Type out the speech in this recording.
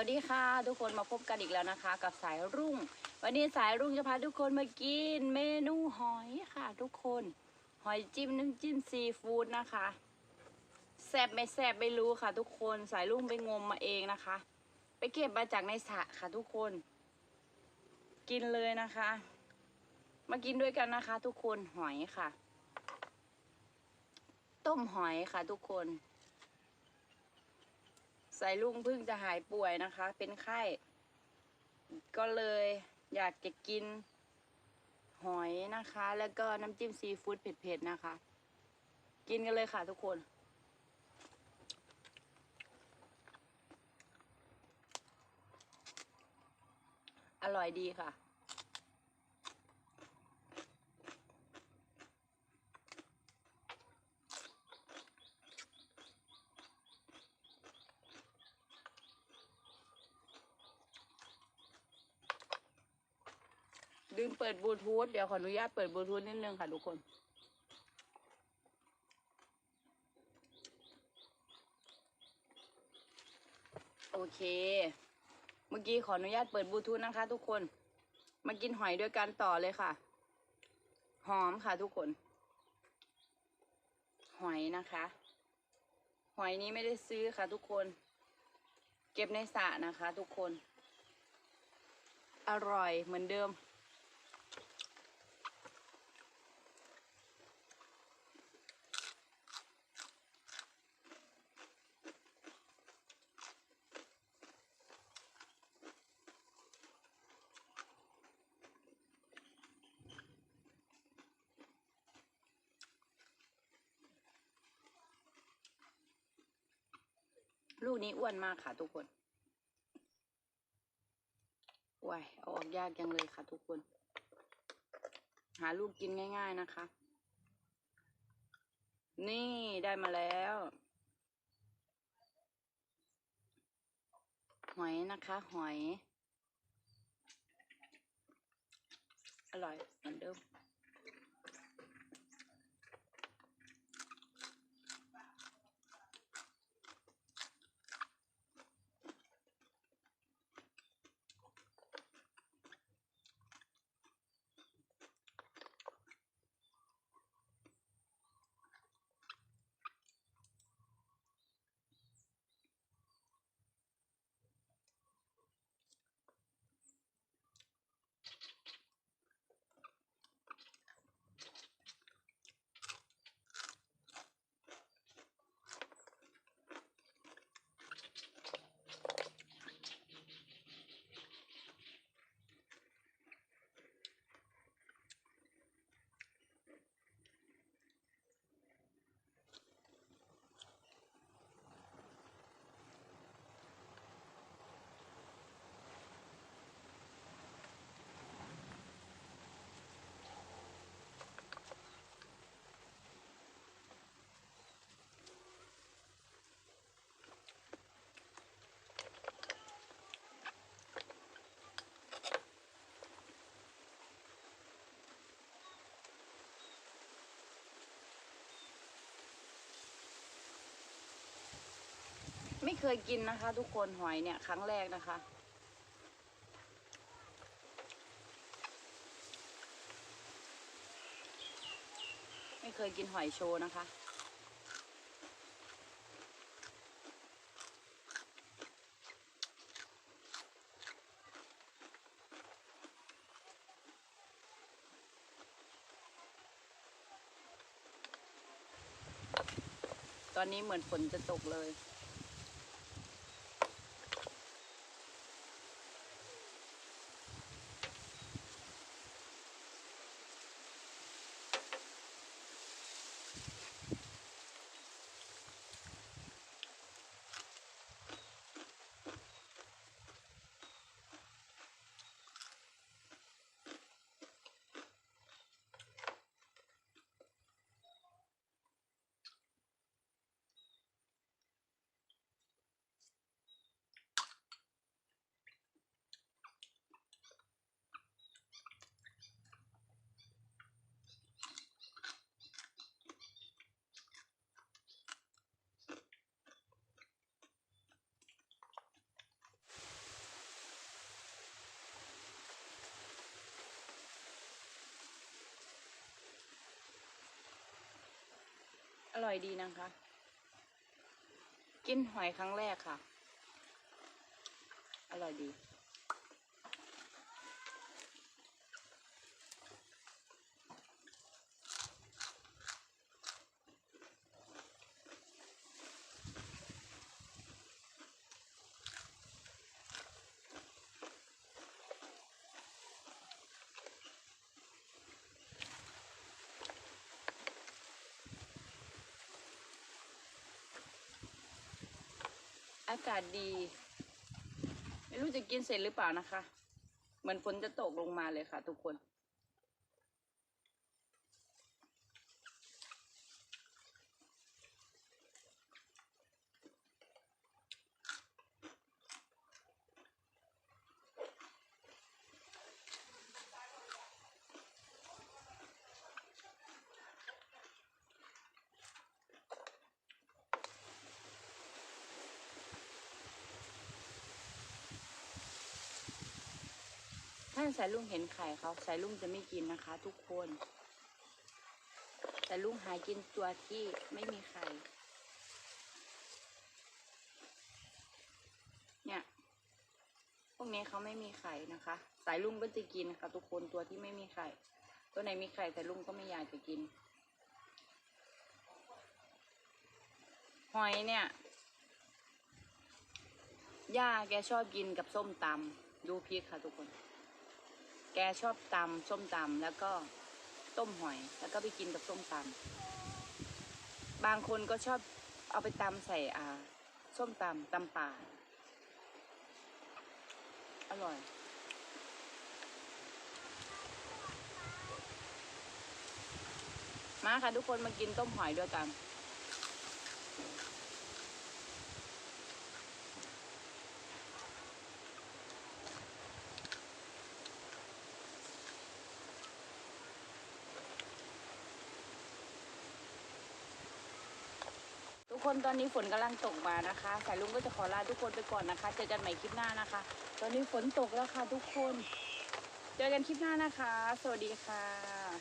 วัสดีค่ะ ทุกคนมาพบกันอีกแล้วนะคะ กับสายรุ่ง วันนี้สายรุ่งจะพาทุกคนมากินเมนูหอยค่ะ ทุกคน หอยจิ้มน้ำจิ้มซีฟู้ดนะคะแซบไม่แซบไม่รู้ค่ะ ทุกคนสายรุ่งไปงมมาเองนะคะ ไปเก็บมาจากในสระค่ะ ทุกคน กินเลยนะคะ มากินด้วยกันนะคะ ทุกคนหอยค่ะ ต้มหอยค่ะ ทุกคน สายลุงเพิ่งจะหายป่วยนะคะ เป็นไข้ ก็เลยอยากจะกินหอยนะคะ แล้วก็น้ำจิ้มซีฟู้ดเผ็ดๆนะคะ กินกันเลยค่ะทุกคน อร่อยดีค่ะ ลืมเปิดบลูทูธเดี๋ยวขออนุญาตเปิดบลูทูธนิดนึงค่ะทุกคน โอเค เมื่อกี้ขออนุญาตเปิดบลูทูธนะคะ ทุกคน มากินหอยด้วยกันต่อเลยค่ะ หอมค่ะทุกคน หอยนะคะ หอยนี้ไม่ได้ซื้อค่ะ ทุกคน เก็บในสระนะคะ ทุกคน อร่อยเหมือนเดิม ลูกนี้อ้วนมากค่ะทุกคนว้ายเอาออกยากยังเลยค่ะทุกคน หาลูกกินง่าย ๆนะคะ นี่ได้มาแล้วหอยนะคะ หอย อร่อยเหมือนเดิม เคยกินนะคะ ทุกคนหอยเนี่ย ครั้งแรกนะคะ ไม่เคยกินหอยโชว์นะคะตอนนี้เหมือนฝนจะตกเลย ร่อยดีนะคะ กินหอยครั้งแรกค่ะ อร่อยดี อากาศดี ไม่รู้จะกินเสร็จหรือเปล่านะคะ เหมือนฝนจะตกลงมาเลยค่ะทุกคนาสายลุงเห็นไข่เขาสายลุงจะไม่กินนะคะ ทุกคนสายลุงหากินตัวที่ไม่มีไข่เนี่ยพวกนี้เขาไม่มีไข่นะคะ สายลุงก็จะกินค่ะทุกคนตัวที่ไม่มีไข่ ตัวไหนมีไข่สายลุงก็ไม่อยากจะกินหอยเนี่ยย่าแกชอบกินกับส้มตำดูพริกค่ะทุกคน แกชอบตำส้มตำแล้วก็ต้มหอย แล้วก็ไปกินกับส้มตำบางคนก็ชอบเอาไปตำใส่อ่าส้มตำตำป่า อร่อย มาค่ะทุกคนมากินต้มหอยด้วยกัน คนตอนนี้ฝนกำลังตกมานะคะสายลุงก็จะขอลาทุกคนไปก่อนนะคะ เจอกันใหม่คลิปหน้านะคะ ตอนนี้ฝนตกแล้วค่ะทุกคน เจอกันคลิปหน้านะคะ สวัสดีค่ะ